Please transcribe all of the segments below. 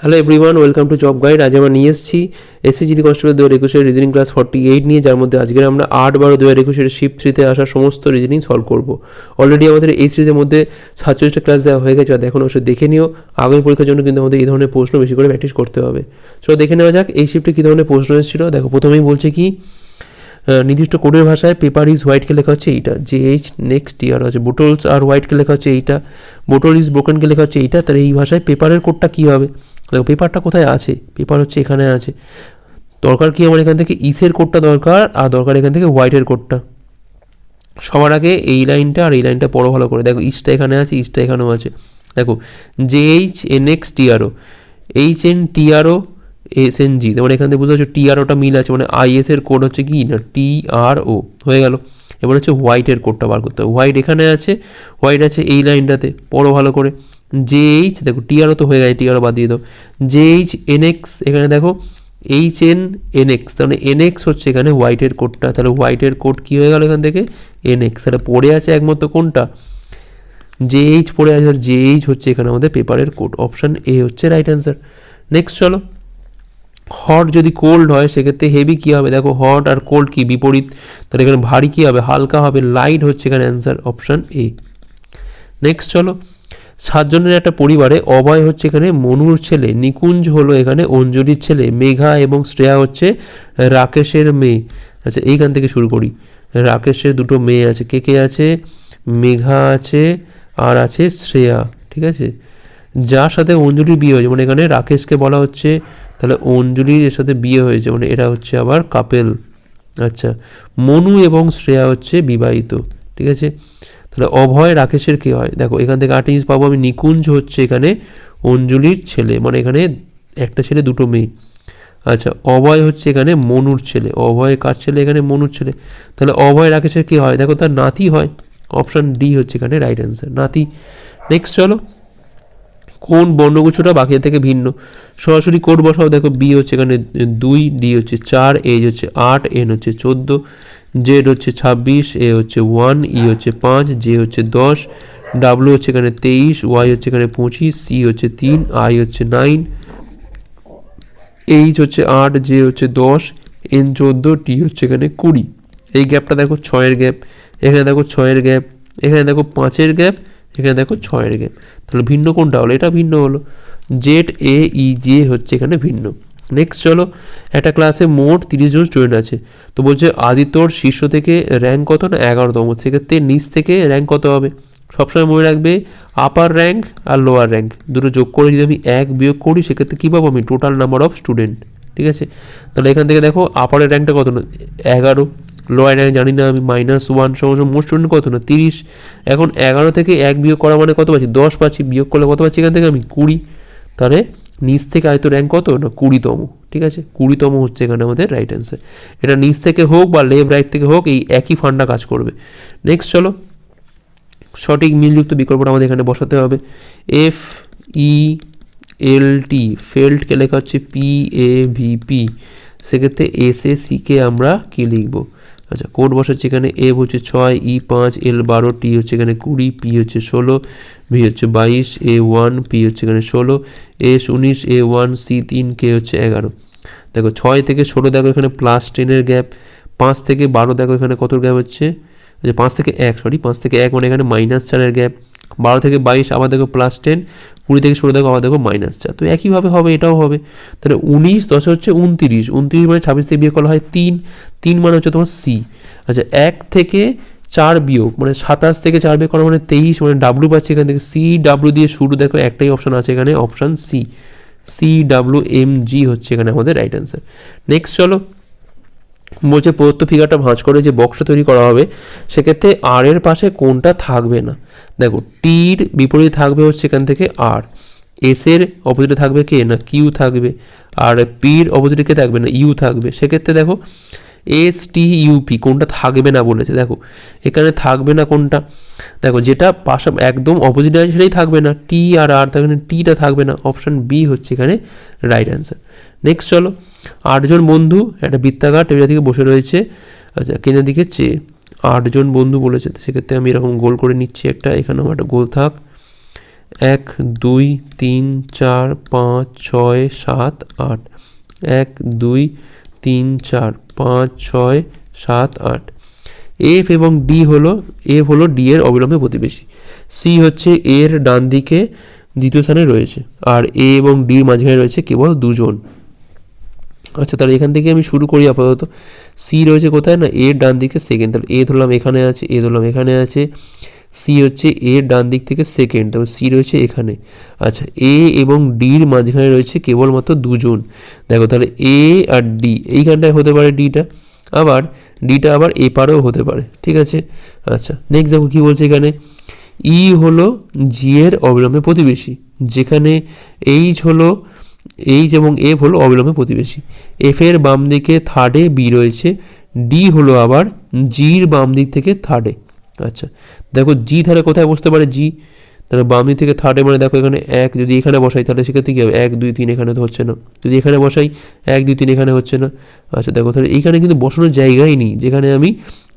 Hello everyone welcome to job guide আজ আমরা নিয়ে এসেছি এসএসজিডি কনস্টেবল দু হাজার একুশের রিজনিং ক্লাস ফর্টি এইট নিয়ে, যার মধ্যে আজকের আমরা আট বারো দু হাজার একুশের শিফট থ্রিতে আসা সমস্ত রিজনিং সলভ করব। অলরেডি আমাদের এই সিরিজের মধ্যে সাতচল্লিশটা ক্লাস দেওয়া হয়ে গেছে আর দেখুন অবশ্যই দেখে নিও। আগামী পরীক্ষার জন্য কিন্তু আমাদের এই ধরনের প্রশ্ন বেশি করে প্র্যাকটিস করতে হবে। সো দেখে নেওয়া যাক, এই শিফটে কী ধরনের প্রশ্ন এসেছিল। দেখো, প্রথমেই বলছে কি নির্দিষ্ট কোডের ভাষায় পেপার ইজ হোয়াইটকে লেখা হচ্ছে এইটা। যে এইচ নেক্সট ইয়ার আছে। বোটলস আর হোয়াইটকে লেখা হচ্ছে এইটা। বোটল ইজ ব্রোকেনকে লেখা হচ্ছে এইটা। তাহলে এই ভাষায় পেপারের কোডটা কী হবে? দেখো পেপারটা কোথায় আছে? পেপার হচ্ছে এখানে আছে। দরকার কি আমার এখান থেকে ইসের কোডটা দরকার আর দরকার এখান থেকে হোয়াইটের কোডটা সবার আগে এই লাইনটা আর এই লাইনটা পড়ো ভালো করে। দেখো ইস্টটা এখানে আছে ইস্টটা এখানেও আছে। দেখো J H N X T R O H N T R O S N G মানে এখান থেকে বুঝতে পারছ টিআরওটা মিল আছে মানে আইএস এর কোড হচ্ছে কি? না টি আর ও হয়ে গেল। এবার হচ্ছে হোয়াইটের কোডটা বার করতে হবে। হোয়াইট এখানে আছে হোয়াইট আছে এই লাইনটাতে পড়ো ভালো করে। জে এইচ দেখো টিআরও তো হয়ে গেছে টিআরও বাদ দিয়ে দাও। জে এইচ এন এক্স এখানে দেখো এইচ এন এন এক্স তাহলে এন এক্স হচ্ছে এখানে হোয়াইটের কোডটা তাহলে হোয়াইটের কোড কী হয়ে গেল এখান থেকে? এন এক্স তাহলে পড়ে আছে একমাত্র কোনটা? জে এইচ পড়ে আছে, আর জে এইচ হচ্ছে এখানে আমাদের পেপারের কোড অপশান এ হচ্ছে রাইট অ্যান্সার নেক্সট চলো। হট যদি কোল্ড হয়, সেক্ষেত্রে হেভি কী হবে? দেখো হট আর কোল্ড কি? বিপরীত। তাহলে এখানে ভারী কী হবে? হালকা হবে। লাইট হচ্ছে এখানে অ্যান্সার অপশান এ নেক্সট চলো। সাতজনের একটা পরিবারে, অভয় হচ্ছে এখানে, মনুর ছেলে, নিকুঞ্জ হলো এখানে, অঞ্জলির ছেলে, মেঘা এবং শ্রেয়া হচ্ছে রাকেশের মেয়ে। আচ্ছা এইখান থেকে শুরু করি। রাকেশের দুটো মেয়ে আছে, কে কে আছে? মেঘা আছে, আর আছে শ্রেয়া, ঠিক আছে? যার সাথে অঞ্জলির বিয়ে হয়েছে মানে এখানে রাকেশকে বলা হচ্ছে, তাহলে অঞ্জলির এর সাথে বিয়ে হয়েছে মানে এরা হচ্ছে আবার কাপেল আচ্ছা মনু এবং শ্রেয়া হচ্ছে বিবাহিত, ঠিক আছে? তাহলে অভয় রাকেশের কী হয়? দেখো, এখান থেকে আট ইঞ্চ পাবো, আমি নিকুঞ্জ হচ্ছে এখানে অঞ্জলির ছেলে মানে এখানে একটা ছেলে, দুটো মেয়ে। আচ্ছা অভয় হচ্ছে এখানে মনুর ছেলে। অভয় কার ছেলে? এখানে মনুর ছেলে। তাহলে অভয় রাকেশের কী হয়? দেখো, তার নাতি হয়। অপশান ডি হচ্ছে এখানে রাইট অ্যান্সার নাতি নেক্সট চলো। কোন বর্ণগুচ্ছটা বাকি থেকে ভিন্ন? সরাসরি কোড বসাও। দেখো বি হচ্ছে এখানে দুই ডি হচ্ছে চার এইচ হচ্ছে আট এন হচ্ছে চোদ্দ। জেড হচ্ছে ছাব্বিশ, এ হচ্ছে ওয়ান, ই হচ্ছে পাঁচ, জে হচ্ছে দশ ডাব্লু হচ্ছে এখানে তেইশ, ওয়াই হচ্ছে এখানে পঁচিশ, সি হচ্ছে তিন, আই হচ্ছে নাইন, এইচ হচ্ছে আট, জে হচ্ছে দশ, এন চোদ্দ, টি হচ্ছে এখানে কুড়ি। এই গ্যাপটা দেখো ছয়ের গ্যাপ, এখানে দেখো ছয়ের গ্যাপ, এখানে দেখো পাঁচের গ্যাপ, এখানে দেখো ছয়ের গ্যাপ। তাহলে ভিন্ন কোনটা হলো? এটা ভিন্ন হলো। জেড, এ, ই, জে হচ্ছে এখানে ভিন্ন। নেক্সট চলো, একটা ক্লাসে মোট তিরিশ জন স্টুডেন্ট আছে। তো বলছে, আদিত্যর শীর্ষ থেকে র্যাঙ্ক কত না এগারোতম? সেক্ষেত্রে নিচ থেকে র্যাঙ্ক কত হবে? সবসময় মনে রাখবে আপার র্যাঙ্ক আর লোয়ার র্যাঙ্ক দুটো যোগ করে যদি আমি এক বিয়োগ করি, সেক্ষেত্রে কী পাবো আমি? টোটাল নাম্বার অফ স্টুডেন্ট ঠিক আছে? তাহলে এখান থেকে দেখো আপারের র্যাঙ্কটা কত না? এগারো। লোয়ার র্যাঙ্ক জানি না আমি মাইনাস ওয়ান সমস্ত মোট স্টুডেন্ট কত না? তিরিশ। এখন এগারো থেকে এক বিয়োগ করা মানে কত পাচ্ছি? দশ পাচ্ছি। বিয়োগ করলে কত পাচ্ছি এখান থেকে আমি? কুড়ি। তাহলে নিচ থেকে আয়তো র্যাঙ্ক কত? না, কুড়িতম। ঠিক আছে? কুড়িতম হচ্ছে এখানে আমাদের রাইট অ্যান্সার এটা নিচ থেকে হোক বা লেফট রাইট থেকে হোক, এই একই ফান্ডা কাজ করবে। নেক্সট চলো। সঠিক মিলযুক্ত বিকল্পটা আমাদের এখানে বসাতে হবে। এফ ই এল টি ফেল্টকে লেখা হচ্ছে পি এ ভি পি সেক্ষেত্রে এস এ সিকে আমরা কী লিখব? আচ্ছা কোড বসাচ্ছি এখানে? এফ হচ্ছে ছয়, ই পাঁচ, এল বারো, টি হচ্ছে এখানে কুড়ি, পি হচ্ছে ষোলো, ভি হচ্ছে বাইশ, এ ওয়ান, পি হচ্ছে এখানে ষোলো এস উনিশ, এ ওয়ান, সি তিন, কে হচ্ছে এগারো। দেখো, ছয় থেকে ষোলো দেখো এখানে প্লাস টেনের গ্যাপ পাঁচ থেকে বারো দেখো এখানে কত গ্যাপ হচ্ছে? আচ্ছা পাঁচ থেকে এক সরি পাঁচ থেকে এক মানে এখানে মাইনাস চারের গ্যাপ বারো থেকে বাইশ আবার দেখো প্লাস টেন কুড়ি থেকে ষোলো দেখো আবার দেখো মাইনাস চার। তো একইভাবে হবে, এটাও হবে। তাহলে উনিশ দশে হচ্ছে উনতিরিশ। উনতিরিশ মানে ছাব্বিশ থেকে বিয়ে করা হয় তিন। তিন মানে হচ্ছে তোমার সি আচ্ছা এক থেকে চার বিয়োগ মানে সাতাশ থেকে চার বিয়োগ করা মানে তেইশ মানে ডাব্লু পাচ্ছি এখান থেকে। সি ডাব্লু দিয়ে শুরু দেখো, একটাই অপশন আছে এখানে option C C W M G হচ্ছে এখানে আমাদের রাইট অ্যান্সার নেক্সট চলো বলছে প্রদত্ত ফিগারটা ভাঁজ করে যে বক্সটা তৈরি করা হবে, সেক্ষেত্রে আর এর পাশে কোনটা থাকবে না? দেখো টির বিপরীতে থাকবে হচ্ছে এখান থেকে আর এস এর অপোজিটে থাকবে কে? না কিউ থাকবে। আর পির অপোজিটে কে থাকবে না? ইউ থাকবে। সেক্ষেত্রে দেখো এস টি ইউপি কোনটা থাকবে না বলেছে। দেখো, এখানে থাকবে না কোনটা? দেখো, যেটা পাশা একদম অপোজিটে আছে সেটাই থাকবে না। টি আর আর থাকবে না টিটা থাকবে না। অপশান বি হচ্ছে এখানে রাইট অ্যান্সার নেক্সট চলো আটজন বন্ধু একটা বৃত্তাকার টেবিলের দিকে বসে রয়েছে। আচ্ছা কেনার দিকে চেয়ে আটজন বন্ধু বলেছে সেক্ষেত্রে আমি এরকম গোল করে নিচ্ছি একটা এখানেও একটা গোল থাক। এক, দুই, তিন, চার, পাঁচ, ছয়, সাত, আট। এক, দুই, তিন, চার, পাঁচ, ছয়, সাত, আট। এফ এবং ডি হলো, এফ হলো ডি এর অবিলম্বে প্রতিবেশী। সি হচ্ছে এর ডান দিকে দ্বিতীয় স্থানে রয়েছে, আর এ এবং ডির মাঝখানে রয়েছে কেবল দুজন। আচ্ছা তাহলে এখান থেকে আমি শুরু করি আপাতত। সি রয়েছে কোথায় না? এর ডান দিকে সেকেন্ড তাহলে এ ধরলাম এখানে আছে এ ধরলাম এখানে আছে। সি হচ্ছে এর ডান দিক থেকে সেকেন্ড তারপর সি রয়েছে এখানে। আচ্ছা এ এবং ডির মাঝখানে রয়েছে কেবলমাত্র দুজন। দেখো, তাহলে এ আর ডি এইখানটায় হতে পারে ডিটা আবার ডিটা আবার এ পারেও হতে পারে, ঠিক আছে? আচ্ছা নেক্সট দেখো কী বলছে এখানে। ই হলো জি এর অবিলম্বে প্রতিবেশী, যেখানে এইচ হলো এইচ এবং এফ হলো অবিলম্বে প্রতিবেশী। এফ এর বাম দিকে থার্ডে বি রয়েছে। ডি হলো আবার জির বাম দিক থেকে থার্ডে আচ্ছা দেখো জি তাহলে কোথায় বসতে পারে জি তাহলে বাম দিক থেকে থার্ডে মানে দেখো এখানে এক যদি এখানে বসাই, তাহলে সেক্ষেত্রে কী হবে? এক, দুই, তিন এখানে তো হচ্ছে না। যদি এখানে বসাই, এক, দুই, তিন এখানে হচ্ছে না। আচ্ছা দেখো তাহলে এইখানে কিন্তু বসানোর জায়গাই নেই, যেখানে আমি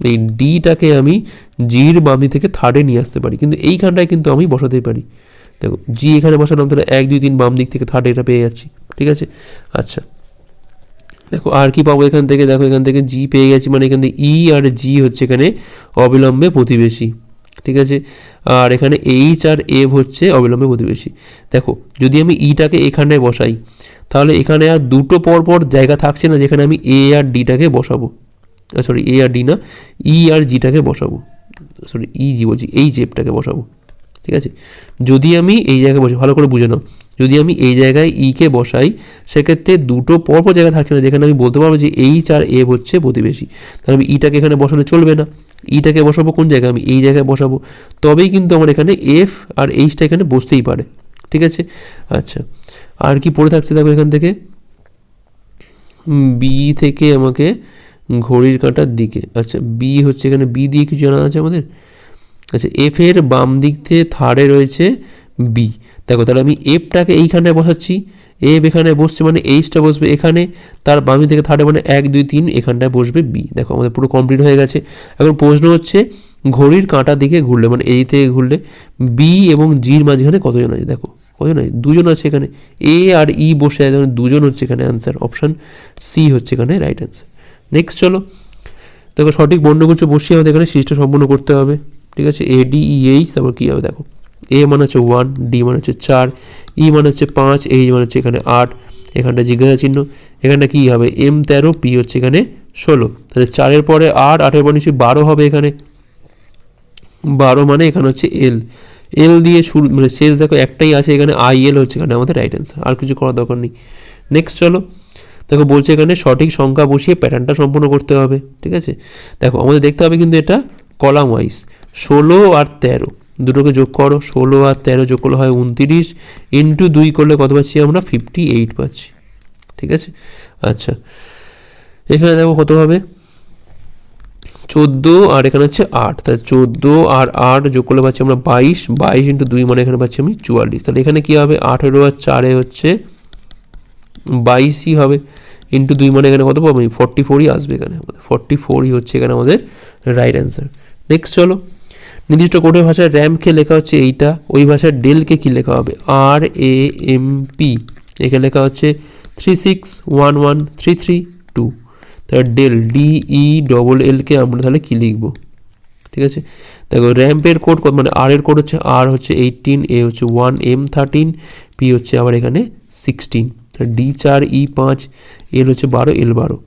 এই ডিটাকে আমি জির বাম দিক থেকে থার্ডে নিয়ে আসতে পারি। কিন্তু এইখানটায় কিন্তু আমি বসাতেই পারি। দেখো জি এখানে বসালাম, তাহলে এক, দুই, তিন বাম দিক থেকে থার্ডে এটা পেয়ে যাচ্ছি, ঠিক আছে? আচ্ছা। দেখো, আর কি পাবো এখান থেকে? দেখো, এখান থেকে জি পেয়ে গেছি মানে এখান থেকে ই আর জি হচ্ছে এখানে অবিলম্বে প্রতিবেশী, ঠিক আছে? আর এখানে এইচ আর এফ হচ্ছে অবিলম্বে প্রতিবেশী। দেখো, যদি আমি ইটাকে এখানটায় বসাই, তাহলে এখানে আর দুটো পর পর জায়গা থাকছে না, যেখানে আমি এ আর ডিটাকে বসাবো। সরি এ আর ডি না ই আর জিটাকে বসাবো। সরি ই জি বলছি এই জেপটাকে বসাবো। ঠিক আছে? যদি আমি এই জায়গায় বসে, ভালো করে বুঝে নাও। যদি আমি এই জায়গায় ই কে বসাই, সেক্ষেত্রে দুটো পরপর জায়গা থাকছে না, যেখানে আমি বলতে পারব যে এইচ আর এ হচ্ছে প্রতিবেশী। তাহলে আমি ইটাকে এখানে বসালে চলবে না। ইটাকে বসাবো কোন জায়গায়? আমি এই জায়গায় বসাবো। তবেই কিন্তু আমার এখানে এফ আর এইচটা এখানে বসতেই পারে। ঠিক আছে? আচ্ছা। আর কি পড়ে থাকছে দেখো এখান থেকে? বি থেকে আমাকে ঘড়ির কাঁটার দিকে। আচ্ছা বি হচ্ছে এখানে বি দিয়ে কিছু জানা আছে আমাদের? আচ্ছা এফ এর বাম দিক থেকে থার্ডে রয়েছে বি দেখো, তাহলে আমি এফটাকে এইখানটায় বসাচ্ছি। এফ এখানে বসছে মানে এইচটা বসবে এখানে, তার বাম থেকে থার্ডে মানে এক, দুই, তিন, এখানটায় বসবে বি দেখো, আমাদের পুরো কমপ্লিট হয়ে গেছে। এখন প্রশ্ন হচ্ছে, ঘড়ির কাঁটার দিকে ঘুরলে মানে এই থেকে ঘুরলে বি এবং জির মাঝখানে কতজন আছে? দেখো, কতজন আছে? দুজন আছে এখানে। এ আর ই বসে আছে দুজন হচ্ছে এখানে অ্যান্সার অপশান সি হচ্ছে এখানে রাইট অ্যান্সার নেক্সট চলো। দেখো, সঠিক বর্ণগুচ্ছ বসিয়ে আমাদের এখানে সিরিজটা সম্পূর্ণ করতে হবে। ঠিক আছে? এ ডি ই এইচ তারপর কী হবে দেখো? এ মানে হচ্ছে ওয়ান ডি মানে হচ্ছে চার ই মানে হচ্ছে পাঁচ এইচ মানে হচ্ছে এখানে আট। এখানটা জিজ্ঞাসা চিহ্ন। এখানটা কী হবে? এম তেরো পি হচ্ছে এখানে ষোলো। তাহলে চারের পরে আট, আটের পরে নিশ্চয়ই বারো হবে এখানে। বারো মানে এখানে হচ্ছে এল এল দিয়ে শুরু মানে শেষ দেখো একটাই আছে এখানে আই এল হচ্ছে এখানে আমাদের রাইট অ্যান্সার আর কিছু করার দরকার নেই। নেক্সট চলো। দেখো বলছে এখানে সঠিক সংখ্যা বসিয়ে প্যাটার্নটা সম্পূর্ণ করতে হবে। ঠিক আছে? দেখো আমাদের দেখতে হবে কিন্তু এটা কলাম ওয়াইজ ষোলো আর তেরো। দুটোকে যোগ করো, ষোলো আর তেরো যোগ করলে হয় উনতিরিশ ইন্টু দুই করলে কত পাচ্ছি আমরা? ফিফটি এইট পাচ্ছি। ঠিক আছে? আচ্ছা। এখানে দেখো কত হবে? চোদ্দ আর এখানে হচ্ছে আট। তাহলে চোদ্দ আর আট যোগ করলে পাচ্ছি আমরা বাইশ। বাইশ ইন্টু দুই মানে এখানে পাচ্ছি আমি চুয়াল্লিশ। তাহলে এখানে কী হবে? আঠেরো আর চারে হচ্ছে বাইশই হবে। ইন্টু দুই মানে এখানে কত পাবো আমি? ফর্টি ফোরই আসবে এখানে। আমাদের ফর্টি ফোরই হচ্ছে এখানে আমাদের রাইট অ্যান্সার নেক্সট চলো। নির্দিষ্ট কোডের ভাষায় র্যামকে লেখা হচ্ছে এইটা, ওই ভাষায় ডেলকে কী লেখা হবে? আর এ এম পি এখানে লেখা হচ্ছে three six one one three three two তাহলে ডেল ডি ই ডবল এলকে আমরা তাহলে কী লিখব? ঠিক আছে? দেখো র্যাম্পের কোড মানে আর এর কোড হচ্ছে আর হচ্ছে এইটিন এ হচ্ছে ওয়ান এম থার্টিন পি হচ্ছে আবার এখানে সিক্সটিন ডি চার ই পাঁচ এল হচ্ছে বারো এল বারো।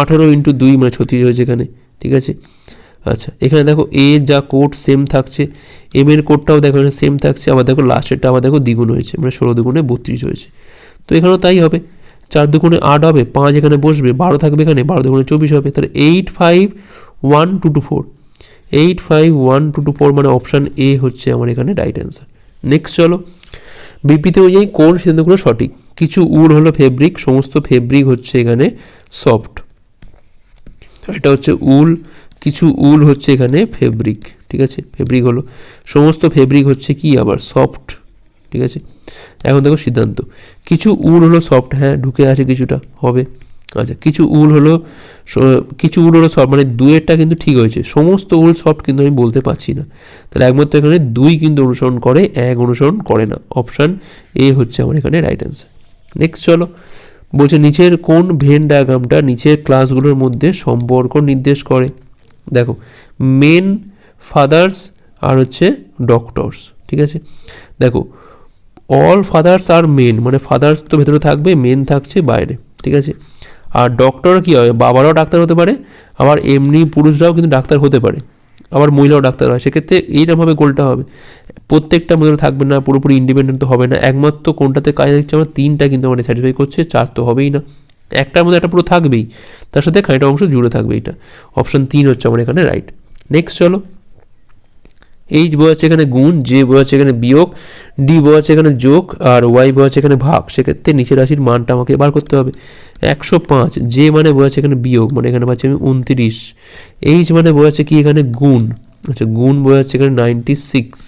আঠারো ইন্টু দুই মানে ছত্রিশ হয়েছে এখানে, ঠিক আছে? আচ্ছা এখানে দেখো এ যা কোড সেম থাকছে এম এর কোডটাও দেখো এখানে সেম থাকছে, আবার দেখো লাস্টেরটা আবার দেখো দ্বিগুণ হয়েছে মানে ষোলো দুগুণে বত্রিশ হয়েছে। তো এখানেও তাই হবে, চার দুগুণে আট হবে, পাঁচ এখানে বসবে, বারো থাকবে এখানে, বারো দুগুণে চব্বিশ হবে, তাহলে eight five one two two four eight five one two two four মানে অপশান এ হচ্ছে আমার এখানে রাইট অ্যান্সার নেক্সট চলো বিবৃতি অনুযায়ী কোন সিদ্ধান্তগুলো সঠিক? কিছু উল হলো ফেব্রিক সমস্ত ফেব্রিক হচ্ছে এখানে সফট এটা হচ্ছে উল কিছু উল হচ্ছে এখানে ফেব্রিক, ঠিক আছে? ফেব্রিক হলো, সমস্ত ফেব্রিক হচ্ছে কি আবার? সফট, ঠিক আছে? এখন দেখো সিদ্ধান্ত। কিছু উল হলো সফট হ্যাঁ ঢুকে আছে কিছুটা, হবে। আচ্ছা কিছু উল হলো কিছু উল হলো সব মানে দুয়েরটা কিন্তু ঠিক হয়েছে। সমস্ত উল সফট কিন্তু আমি বলতে পারছি না। তাহলে একমাত্র এখানে দুই কিন্তু অনুসরণ করে, এক অনুসরণ করে না। অপশান এ হচ্ছে আমার এখানে রাইট অ্যান্সার নেক্সট চলো। বলছে, নিচের কোন ভেন ডায়াগ্রামটা নিচের ক্লাসগুলোর মধ্যে সম্পর্ক নির্দেশ করে? দেখো মেন ফাদার্স আর হচ্ছে ডক্টরস ঠিক আছে? দেখো অল ফাদার্স আর মেন মানে ফাদার্স তো ভেতরে থাকবে মেন থাকছে বাইরে, ঠিক আছে? আর ডক্টর কী হয়? বাবারাও ডাক্তার হতে পারে, আবার এমনি পুরুষরাও কিন্তু ডাক্তার হতে পারে, আবার মহিলাও ডাক্তার হয়। সেক্ষেত্রে এইরকমভাবে গোলটা হবে। প্রত্যেকটা মহিলা থাকবে না, পুরোপুরি ইন্ডিপেন্ডেন্ট তো হবে না। একমাত্র কোনটাতে কাজ দিচ্ছে আমার তিনটা কিন্তু মানে স্যাটিসফাই করছে, চার তো হবেই না। একটার মধ্যে একটা পুরো থাকবেই। তার সাথে খানিকটা অংশ জুড়ে থাকবে এটা অপশান তিন হচ্ছে আমার এখানে রাইট নেক্সট চলো। এইচ বোঝাচ্ছে এখানে গুণ জে বোঝাচ্ছে এখানে বিয়োগ ডি বোঝাচ্ছে এখানে যোগ, আর ওয়াই বোঝাচ্ছে এখানে ভাগ। সেক্ষেত্রে নিচের রাশির মানটা আমাকে বার করতে হবে। একশো পাঁচ জে মানে বোঝাচ্ছে এখানে বিয়োগ মানে এখানে পাচ্ছি আমি উনত্রিশ। এইচ মানে বোঝাচ্ছে কি এখানে গুণ। আচ্ছা গুণ বোঝাচ্ছে এখানে নাইনটি সিক্স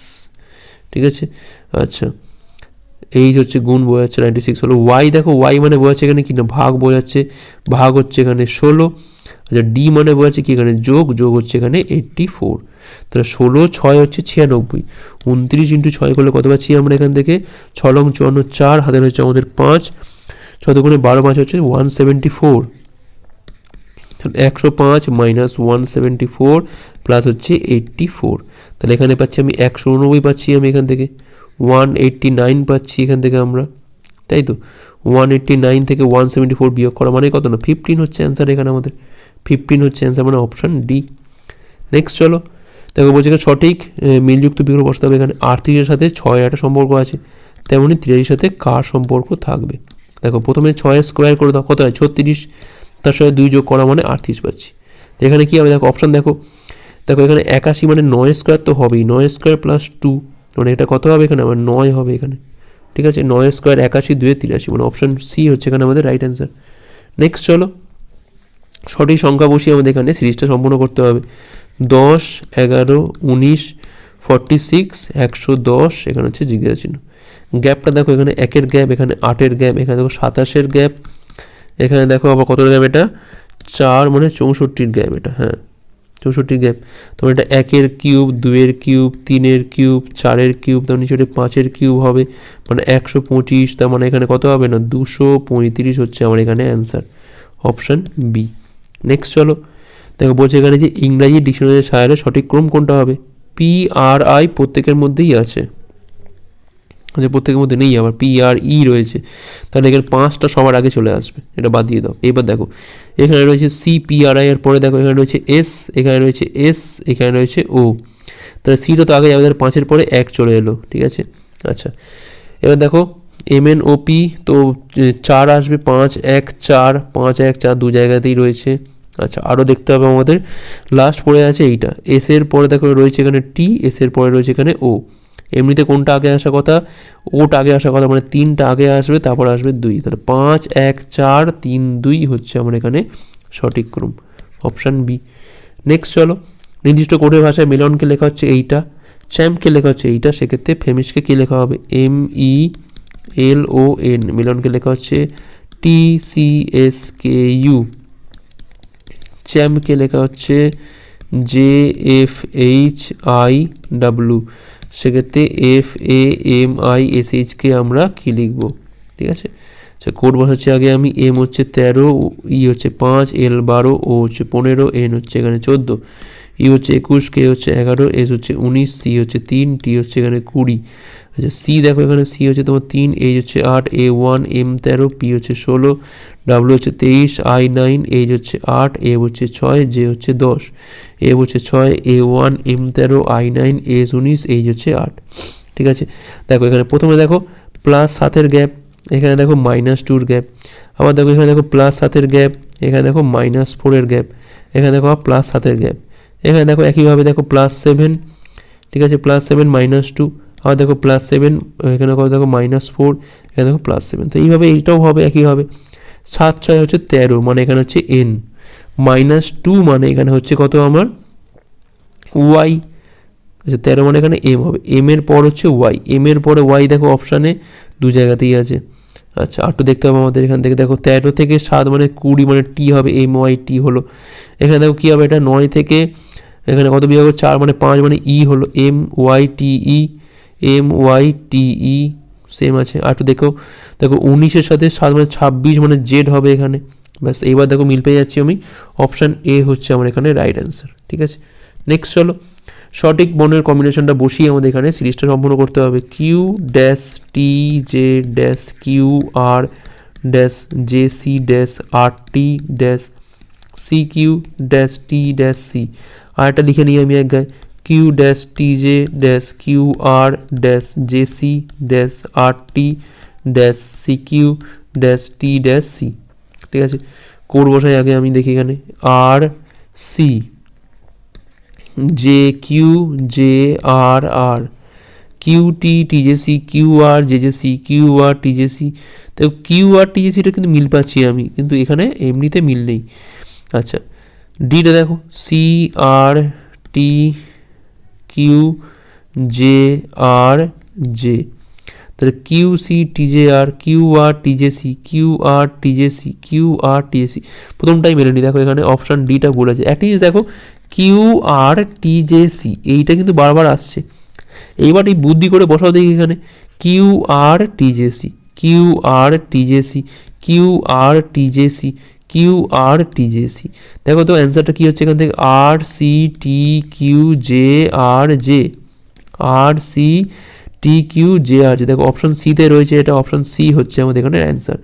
ঠিক আছে? আচ্ছা। এইচ হচ্ছে গুণ বোঝাচ্ছে নাইনটি সিক্স হলো ওয়াই দেখো ওয়াই মানে বোঝাচ্ছে এখানে কি না? ভাগ বোঝাচ্ছে ভাগ হচ্ছে এখানে ষোলো আচ্ছা ডি মানে বোঝাচ্ছে কি এখানে যোগ যোগ হচ্ছে এখানে এইট্টি ফোর তাহলে ষোলো, ছয় হচ্ছে ছিয়ানব্বই, উনত্রিশ ইন্টু ছয় করলে কত পাচ্ছি আমরা এখান থেকে? ছ লং চুয়ান্ন চার, হাতের হচ্ছে আমাদের পাঁচ, ছ বারো পাঁচ হচ্ছে ওয়ান সেভেন্টি ফোর একশো পাঁচ minus one seventy four plus হচ্ছে এইট্টি ফোর তাহলে এখানে পাচ্ছি আমি একশো উননব্বই পাচ্ছি আমি এখান থেকে। ওয়ান এইট্টি নাইন পাচ্ছি এখান থেকে আমরা, তাই তো? ওয়ান এইট্টি নাইন থেকে ওয়ান সেভেন্টি ফোর বিয়োগ করা মানে কত না? ফিফটিন হচ্ছে অ্যান্সার এখানে আমাদের। ফিফটিন হচ্ছে অ্যান্সার মানে অপশান ডি নেক্সট চলো, দেখো বলছে এখানে সঠিক মিলযুক্ত বিগ্রহ বসাতে হবে এখানে আটত্রিশের সাথে ছয় একটা সম্পর্ক আছে, তেমনি তিরাশির সাথে কার সম্পর্ক থাকবে? দেখো প্রথমে ছয় স্কোয়ার করে দাও, কত হয়? ছত্রিশ, তার সাথে দুই যোগ করা মানে আটত্রিশ পাচ্ছি। এখানে কী হবে? দেখো অপশান দেখো দেখো এখানে একাশি মানে নয় স্কোয়ার তো হবেই, নয় স্কোয়ার প্লাস টু মানে এটা কত হবে এখানে? আমার নয় হবে এখানে। ঠিক আছে? নয় স্কোয়ার একাশি, দুয়ে তিরাশি। মানে অপশান সি হচ্ছে এখানে আমাদের রাইট অ্যান্সার নেক্সট চলো। সঠিক সংখ্যা বসিয়ে আমাদের এখানে সিরিজটা সম্পূর্ণ করতে হবে। দশ, এগারো, উনিশ ফর্টি সিক্স একশো দশ, এখানে হচ্ছে জিজ্ঞাসা চিহ্ন। গ্যাপটা দেখো এখানে একের গ্যাপ এখানে আটের গ্যাপ এখানে দেখো সাতাশের গ্যাপ এখানে দেখো আবার কত গ্যাপ এটা? চার মানে চৌষট্টির গ্যাপ এটা হ্যাঁ। চৌষট্টির গ্যাপ। তোমার এটা একের কিউব দুয়ের কিউব, তিনের কিউব, চারের কিউব, তার নিচে ওটা পাঁচের কিউব হবে। মানে একশো পঁচিশ, তার মানে এখানে কত হবে না? দুশো পঁয়ত্রিশ হচ্ছে আমার এখানে অ্যান্সার। Option B. নেক্সট চলো। দেখো, বলছে এখানে যে ইংরাজি ডিকশনারির সাহায্যে সঠিক ক্রম কোনটা হবে? পি আর আই প্রত্যেকের মধ্যেই আছে। আচ্ছা প্রত্যেকের মধ্যে নেই, আবার পি আর ই রয়েছে। তাহলে এখানে পাঁচটা সবার আগে চলে আসবে, এটা বাদ দিয়ে দাও। এবার দেখো, এখানে রয়েছে সি পি আর আই এর পরে দেখো, এখানে রয়েছে এস এখানে রয়েছে এস এখানে রয়েছে ও তাহলে সিটা তো আগে আমাদের পাঁচের পরে এক চলে এলো, ঠিক আছে? আচ্ছা এবার দেখো এম এন ও পি তো চার আসবে, পাঁচ, এক, চার, পাঁচ, এক, চার, দু জায়গাতেই রয়েছে। আচ্ছা আরও দেখতে হবে আমাদের। লাস্ট পড়ে আছে এইটা। এস এর পরে দেখো, রয়েছে এখানে টি এস এর পরে রয়েছে এখানে ও এমনিতে কোনটা আগে আসা কথা? ওটা আগে আসা কথা মানে তিনটা আগে আসবে, তারপর আসবে দুই। তাহলে পাঁচ, এক, চার, তিন, দুই হচ্ছে আমার এখানে সঠিক ক্রম। Option B. নেক্সট চলো। নির্দিষ্ট কোডের ভাষায় মিলনকে লেখা হচ্ছে এইটা। চ্যাম্পকে লেখা হচ্ছে এইটা। সেক্ষেত্রে ফেমিসকে কী লেখা হবে? এম, ই, এল, ও, এন। মিলনকে লেখা হচ্ছে T, C, S, K, U. চ্যাম্পকে লেখা হচ্ছে J, F, H, I W সেক্ষেত্রে F A M I S HK আমরা কী লিখব? ঠিক আছে? আচ্ছা কোড বসাচ্ছি আগে আমি এম হচ্ছে তেরো ই হচ্ছে পাঁচ এল বারো ও হচ্ছে পনেরো এন হচ্ছে এখানে চোদ্দ ই হচ্ছে একুশ কে হচ্ছে এগারো এস হচ্ছে উনিশ সি হচ্ছে তিন টি হচ্ছে এখানে কুড়ি। আচ্ছা সি দেখো এখানে সি হচ্ছে তোমার তিন এইচ হচ্ছে আট এ ওয়ান এম তেরো পি হচ্ছে ষোলো ডাব্লু হচ্ছে তেইশ আই নাইন এইচ হচ্ছে আট এ হচ্ছে ছয় জে হচ্ছে দশ এ হচ্ছে ছয় এ ওয়ান এম তেরো আই নাইন এস উনিশ এইচ হচ্ছে আট। ঠিক আছে? দেখো এখানে প্রথমে দেখো প্লাস সাতের গ্যাপ এখানে দেখো মাইনাস টুর গ্যাপ আবার দেখো এখানে দেখো প্লাস সাতের গ্যাপ এখানে দেখো মাইনাস ফোরের গ্যাপ এখানে দেখো প্লাস সাতের গ্যাপ এখানে দেখো একইভাবে দেখো প্লাস সেভেন ঠিক আছে? প্লাস সেভেন মাইনাস টু আবার দেখো প্লাস সেভেন এখানে দেখো দেখো মাইনাস ফোর এখানে দেখো প্লাস সেভেন তো এইভাবে এইটাও হবে, একইভাবে। সাত ছয় হচ্ছে তেরো মানে এখানে হচ্ছে এন মাইনাস টু মানে এখানে হচ্ছে কত আমার? ওয়াই আচ্ছা তেরো মানে এখানে এম হবে। এম এর পর হচ্ছে ওয়াই এম এর পরে ওয়াই দেখো অপশানে দু জায়গাতেই আছে। আচ্ছা আর একটু দেখতে হবে আমাদের এখান থেকে। দেখো, তেরো থেকে সাত মানে কুড়ি মানে টি হবে এম ওয়াই টি হলো। এখানে দেখো কী হবে? এটা নয় থেকে এখানে কত বিভাগ চার মানে পাঁচ মানে ই হলো। M Y T E M Y T E same আছে। আর একটু দেখো দেখো উনিশের সাথে সাত মানে ছাব্বিশ মানে জেড হবে এখানে। ব্যাস, এইবার দেখো মিল পেয়ে যাচ্ছি আমি। অপশান এ হচ্ছে আমার এখানে রাইট অ্যান্সার ঠিক আছে? নেক্সট চলো। সঠিক বর্ণের কম্বিনেশনটা বসিয়ে আমাদের এখানে সিরিজটা সম্পূর্ণ করতে হবে। Q dash T J dash Q R dash J C dash R T dash C Q dash T dash C R একটা লিখে নিই আমি এক গায়ে। Q dash T J dash Q R dash J C dash R T dash C Q dash T dash C ঠিক আছে? Code বসাই আগে আমি দেখি এখানে। আর C J Q J R R Q T T J C Q R J J C Q R T J C তো Q R T J সিটা কিন্তু মিল পাচ্ছি আমি, কিন্তু এখানে এমনিতে মিল নেই। আচ্ছা ডিটা দেখো। C R T Q J R J তাহলে Q C T J R Q R T J C Q R T J C Q R T J C প্রথমটাই মেলেনি দেখো এখানে অপশান ডিটা ভুল আছে। একটা জিনিস দেখো Q R T J C এইটা কিন্তু বারবার আসছে। এইবার এই বুদ্ধি করে বসাও দেখি এখানে। Q R T J C Q R T J C Q R T J C Q R T J C দেখো তো অ্যান্সারটা কী হচ্ছে এখান থেকে? R C T Q J R J R C T Q J R J দেখো option সিতে রয়েছে এটা অপশন সি হচ্ছে আমাদের এখানে অ্যান্সার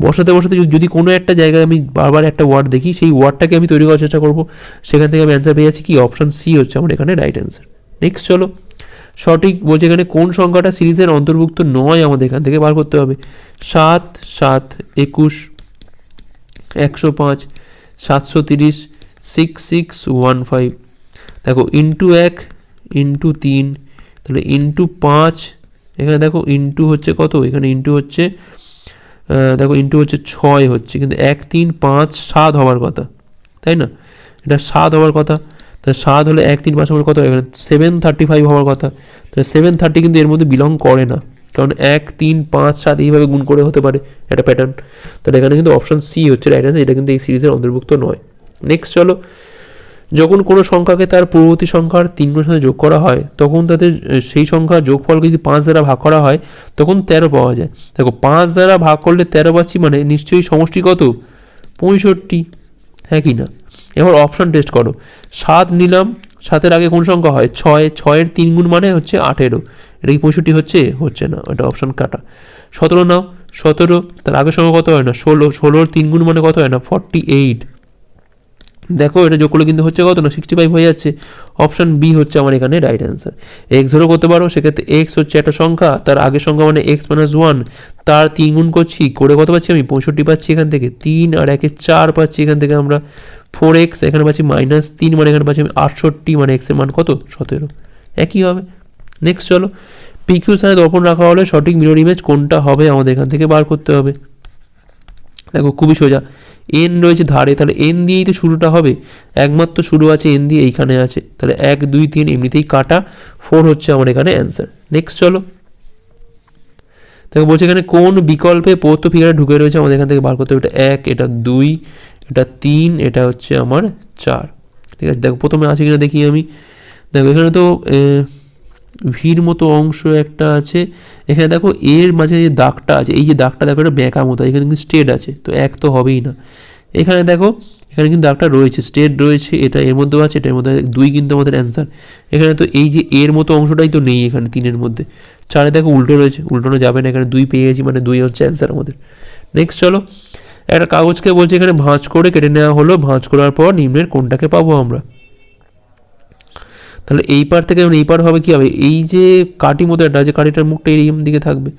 বসাতে বসাতে যদি- কোনো একটা জায়গায় আমি বারবার একটা ওয়ার্ড দেখি, সেই ওয়ার্ডটাকে আমি তৈরি করার চেষ্টা করব। সেখান থেকে আমি অ্যান্সার পেয়ে যাচ্ছি কি? অপশন সি হচ্ছে আমার এখানে রাইট অ্যান্সার নেক্সট চলো। সঠিক বলছে এখানে কোন সংখ্যাটা সিরিজের অন্তর্ভুক্ত নয় আমাদের এখান থেকে বার করতে হবে। সাত সাত, একুশ একশো পাঁচ, সাতশো তিরিশ সিক্স সিক্স ওয়ান ফাইভ দেখো ইন্টু এক ইন্টু তিন, তাহলে ইন্টু পাঁচ, এখানে দেখো ইন্টু হচ্ছে কত? এখানে ইন্টু হচ্ছে দেখো ইন্টু হচ্ছে ছয় হচ্ছে, কিন্তু এক, তিন, পাঁচ, সাত হওয়ার কথা, তাই না? এটা সাত হওয়ার কথা তাহলে সাত হলে এক, তিন, পাঁচ হওয়ার কথা, এখানে সেভেন থার্টি ফাইভ হওয়ার কথা তাহলে সেভেন থার্টি কিন্তু এর মধ্যে বিলং করে না। কারণ এক, তিন, পাঁচ, সাত এইভাবে গুণ করে হতে পারে একটা প্যাটার্ন তাহলে এখানে কিন্তু অপশান সি হচ্ছে রাইট অ্যান্সার এটা কিন্তু এই সিরিজের অন্তর্ভুক্ত নয়। নেক্সট চলো, যখন কোনো সংখ্যাকে তার পূর্ববর্তী সংখ্যার তিন গুণের সাথে যোগ করা হয়, তখন তাদের সেই সংখ্যার যোগফলকে যদি পাঁচ দ্বারা ভাগ করা হয়, তখন তেরো পাওয়া যায়। দেখো, পাঁচ দ্বারা ভাগ করলে তেরো পাচ্ছি মানে নিশ্চয়ই সমষ্টি কত? পঁয়ষট্টি। হ্যাঁ কি না? এবার অপশান টেস্ট করো। সাত নিলাম, সাতের আগে কোন সংখ্যা হয়? ছয়, ছয়ের তিন গুণ মানে হচ্ছে আঠেরো। এটা কি পঁয়ষট্টি হচ্ছে? হচ্ছে না, এটা অপশন কাটা। সতেরো নাও, সতেরো, তার আগের সংখ্যা কত হয় না? ষোলো, ষোলোর তিন গুণ মানে কত হয় না? ফর্টি এইট দেখো, এটা যোগ করলে কিন্তু হচ্ছে কত না? সিক্সটি ফাইভ হয়ে যাচ্ছে। অপশান বি হচ্ছে আমার এখানে রাইট অ্যান্সার এক্স ধরো করতে পারো, সেক্ষেত্রে এক্স হচ্ছে একটা সংখ্যা, তার আগের সংখ্যা মানে এক্স মাইনাস ওয়ান তার তিন গুণ করছি, করে কত পাচ্ছি আমি? পঁয়ষট্টি পাচ্ছি এখান থেকে। তিন আর একে চার পাচ্ছি এখান থেকে আমরা। ফোর এক্স এখানে পাচ্ছি মাইনাস তিন মানে এখানে পাচ্ছি আমি আটষট্টি মানে এক্সের মান কত? সতেরো। একই হবে। নেক্সট চলো। পিকিউ সাথে দর্পণ রাখা হলে সঠিক মিরর ইমেজ কোনটা হবে আমাদের এখান থেকে বার করতে হবে। দেখো, খুবই সোজা। এন রয়েছে ধারে, তাহলে এন দিয়েই তো শুরুটা হবে। একমাত্র শুরু আছে এন দিয়ে এইখানে আছে। তাহলে এক, দুই, তিন এমনিতেই কাটা। ফোর হচ্ছে আমার এখানে অ্যান্সার নেক্সট চলো। দেখো, বলছে এখানে কোন বিকল্পে পৌত্য ফিগারে ঢুকে রয়েছে আমাদের এখান থেকে বার করতে হবে। এটা এক, এটা দুই, এটা তিন, এটা হচ্ছে আমার চার। ঠিক আছে, দেখো, প্রথমে আছে কিনা দেখি আমি। দেখো, এখানে তো ভির মতো অংশ একটা আছে। এখানে দেখো এর মাঝে যে দাগটা আছে, এই যে দাগটা দেখো এটা বেঁকা মতো, এখানে কিন্তু স্টেট আছে, তো এক তো হবেই না। এখানে দেখো, এখানে কিন্তু দাগটা রয়েছে স্টেট রয়েছে, এটা এর মধ্যেও আছে, এটার মধ্যে দুই কিন্তু আমাদের অ্যান্সার এখানে তো এই যে এর মতো অংশটাই তো নেই এখানে তিনের মধ্যে। চারে দেখো উল্টো রয়েছে, উল্টানো যাবে না, এখানে দুই পেয়ে গেছি মানে দুই হচ্ছে অ্যান্সার আমাদের। নেক্সট চলো, একটা কাগজকে বলছে এখানে ভাঁজ করে কেটে নেওয়া হলো, ভাঁজ করার পর নিম্নের কোনটাকে পাবো আমরা? তাহলে এই পার থেকে এই পার হবে কী হবে? এই যে কাটি মতো একটা আছে কাঠিটার মুখটা এরকম দিকে থাকবে,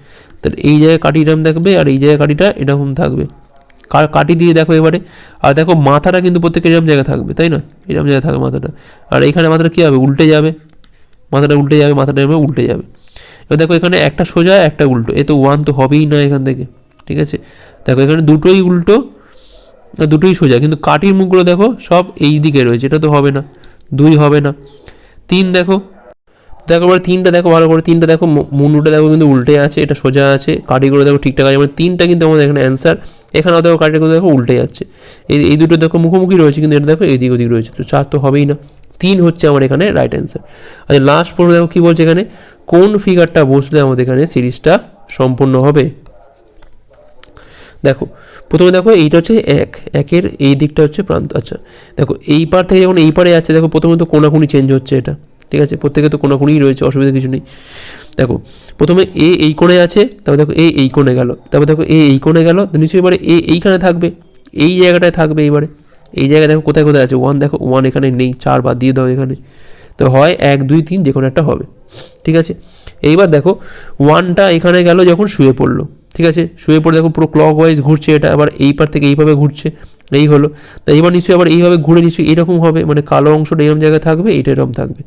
তাহলে এই জায়গায় কাটি এরকম থাকবে আর এই জায়গায় কাটিটা এরকম থাকবে। কাটি দিয়ে দেখো এবারে, আর দেখো মাথাটা কিন্তু প্রত্যেকের এরকম জায়গায় থাকবে, তাই না এরকম জায়গায় থাকবে মাথাটা। আর এইখানে মাথাটা কী হবে? উল্টে যাবে। মাথাটা উল্টে যাবে, মাথাটা এভাবে উল্টে যাবে। এবার দেখো এখানে একটা সোজা, একটা উল্টো। এ তো ওয়ান তো হবেই না এখান থেকে, ঠিক আছে? দেখো এখানে দুটোই উল্টো, দুটোই সোজা। কিন্তু কাটির মুখগুলো দেখো সব এই দিকে রয়েছে, এটা তো হবে না, দুই হবে না। তিন দেখো। দেখো এবার তিনটা দেখো ভালো করে। তিনটা দেখো মুন্ডুটা দেখো কিন্তু উল্টে আছে, এটা সোজা আছে। কাটিগুলো দেখো ঠিকঠাক আছে। মানে তিনটা কিন্তু আমাদের এখানে অ্যান্সার এখানে দেখো কাটিগুলো দেখো উল্টে যাচ্ছে। এই এই দুটো দেখো মুখোমুখি রয়েছে কিন্তু এটা দেখো এদিক ওদিক রয়েছে। তো চার তো হবেই না। তিন হচ্ছে আমার এখানে রাইট অ্যান্সার আচ্ছা লাস্ট প্রশ্ন দেখো কী বলছে এখানে? কোন ফিগারটা বসলে আমাদের এখানে সিরিজটা সম্পূর্ণ হবে? দেখো, প্রথমে দেখো এইটা হচ্ছে এক, একের এই দিকটা হচ্ছে প্রান্ত। আচ্ছা দেখো এই পার থেকে যখন এই পারে আছে দেখো প্রথমে তো কোনাকুনি চেঞ্জ হচ্ছে এটা, ঠিক আছে? প্রত্যেকে তো কোনাকুনিই রয়েছে, অসুবিধা কিছু নেই। দেখো, প্রথমে এ এই কোণে আছে, তারপর দেখো এ এই কোণে গেল, তারপর দেখো এ এই কোণে গেল নিশ্চয়ই এবারে এ এইখানে থাকবে, এই জায়গাটায় থাকবে এইবারে এই জায়গায় দেখো কোথায় কোথায় আছে? ওয়ান দেখো ওয়ান এখানে নেই, চার বাদ দিয়ে দাও এখানে। তো হয় এক, দুই, তিন যে কোনো একটা হবে, ঠিক আছে? এইবার দেখো ওয়ানটা এখানে গেল যখন শুয়ে পড়ল। ঠিক আছে? শুয়ে পড়ে দেখো পুরো ক্লক ওয়াইজ ঘুরছে এটা, আবার এই পার থেকে এইভাবে ঘুরছে, এই হলো। তা এবার নিশ্চয়ই আবার এইভাবে ঘুরে নিশ্চয়ই এরকম হবে মানে কালো অংশটা এরকম জায়গায় থাকবে এটা এরকম থাকবে।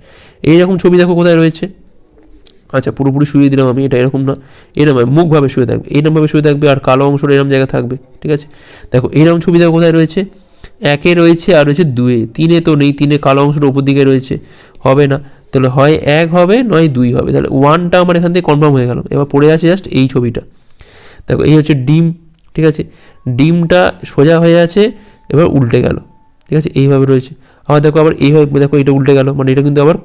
এইরকম ছবি দেখো কোথায় রয়েছে? আচ্ছা পুরোপুরি শুয়ে দিলাম আমি, এটা এরকম না। এরকম মুখভাবে শুয়ে থাকবে এরকমভাবে শুয়ে থাকবে আর কালো অংশটা এরকম জায়গায় থাকবে, ঠিক আছে? দেখো, এরকম ছবি দেখো কোথায় রয়েছে? একে রয়েছে আর রয়েছে দুয়ে, তিনে তো নেই, তিনে কালো অংশটা উপর দিকে রয়েছে, হবে না। তাহলে হয় এক হবে, নয় দুই হবে। তাহলে ওয়ানটা আমার এখান থেকে কনফার্ম হয়ে গেল। এবার পড়ে আছে জাস্ট এই ছবিটা। দেখো, এই হচ্ছে ডিম, ঠিক আছে? ডিমটা সোজা হয়ে আছে, এবার উল্টে গেল, ঠিক আছে? এইভাবে রয়েছে। আবার দেখো, আবার এইভাবে দেখো, এটা উল্টে গেল মানে এটা কিন্তু আবার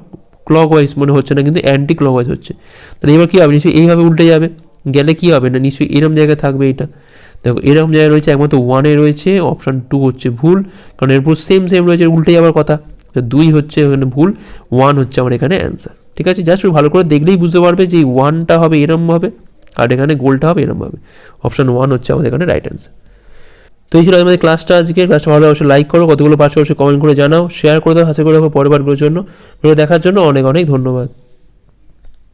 ক্লক ওয়াইজ মনে হচ্ছে না, কিন্তু অ্যান্টি ক্লক ওয়াইজ হচ্ছে। তাহলে এবার কী হবে? নিশ্চয়ই এইভাবে উল্টে যাবে। গেলে কী হবে না? নিশ্চয়ই এরম জায়গায় থাকবে এটা দেখো, এরকম জায়গায় রয়েছে, একমাত্র ওয়ানে রয়েছে অপশান টু হচ্ছে ভুল, কারণ এরপর সেম সেম রয়েছে উল্টে যাওয়ার কথা। দুই হচ্ছে এখানে ভুল ওয়ান হচ্ছে আমার এখানে অ্যান্সার ঠিক আছে? জাস্ট ভালো করে দেখলেই বুঝতে পারবে যে ওয়ানটা হবে এরমভাবে আর এখানে গোলটা হবে এরমভাবে। অপশান ওয়ান হচ্ছে আমাদের এখানে রাইট অ্যান্সার তো এই ছিল আমাদের ক্লাসটা আজকে ক্লাসটা ভালো অবশ্যই লাইক করো, কতগুলো পাশে অবশ্যই কমেন্ট করে জানাও। শেয়ার করে দাও হাসি করে রাখো পরেরবারগুলোর জন্য। ভিডিও দেখার জন্য অনেক অনেক ধন্যবাদ।